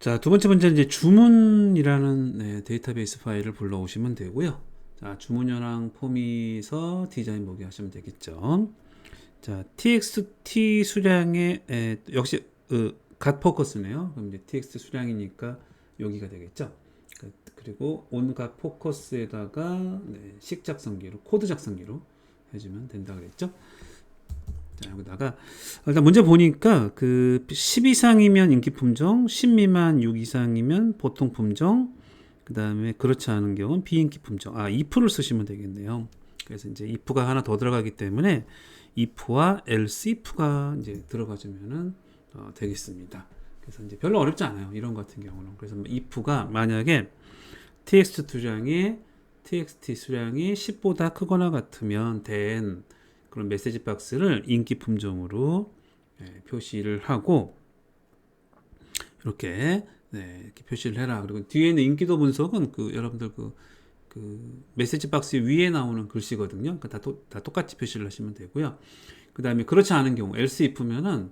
자, 두 번째 문제는 이제 주문이라는 네, 데이터베이스 파일을 불러오시면 되고요. 자, 주문현황 폼에서 디자인 보기 하시면 되겠죠. 자, txt 수량의 에, 역시 어, 갓 포커스네요. 그럼 이제 txt 수량이니까 여기가 되겠죠. 그- 그리고 온갓 포커스에다가 네, 식 작성기로 코드 작성기로 해주면 된다 그랬죠. 자, 여기다가 일단 문제 보니까 그 10 이상이면 인기 품종, 10 미만 6 이상이면 보통 품종, 그 다음에 그렇지 않은 경우는 비인기 품종. 아, if를 쓰시면 되겠네요. 그래서 이제 if가 하나 더 들어가기 때문에 if와 else if가 이제 들어가주면은 어, 되겠습니다. 그래서 이제 별로 어렵지 않아요. 이런 것 같은 경우는. 그래서 뭐 if가 만약에 txt 수량이 txt 수량이 10보다 크거나 같으면 then 그런 메시지 박스를 인기 품종으로 예, 표시를 하고 이렇게 네, 이렇게 표시를 해라. 그리고 뒤에 있는 인기도 분석은 그 여러분들 그, 그 메시지 박스 위에 나오는 글씨거든요. 그러니까 다, 똑같이 표시를 하시면 되고요. 그 다음에 그렇지 않은 경우 else if면은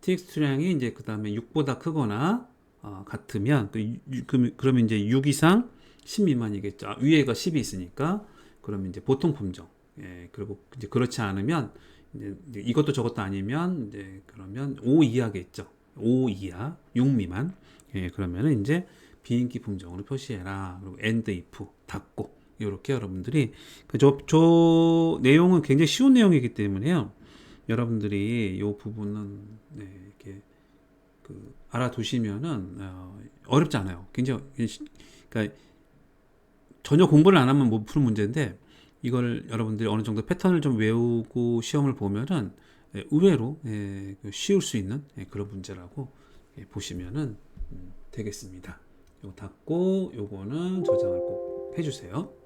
txt 수량이 이제 그 다음에 6보다 크거나 어, 같으면 그, 유- 그, 그러면 이제 6 이상 10 미만이겠죠. 아, 위에가 10이 있으니까 그러면 이제 보통 품종. 예, 그리고 이제 그렇지 않으면 이제 이것도 저것도 아니면 이제 그러면 5 이하겠죠. 5 이하, 6 미만. 예, 그러면은 이제 비인기 품종으로 표시해라. 그리고 end if 닫고 이렇게 여러분들이 그저 저 내용은 굉장히 쉬운 내용이기 때문에요. 여러분들이 이 부분은 네, 이렇게 그 알아두시면은 어, 어렵지 않아요. 굉장히 그러니까 전혀 공부를 안 하면 못 푸는 문제인데 이걸 여러분들이 어느 정도 패턴을 좀 외우고 시험을 보면은 예, 의외로 예, 그 쉬울 수 있는 예, 그런 문제라고 예, 보시면은 음, 되겠습니다. 요거 닫고 요거는 저장을 꼭 해주세요.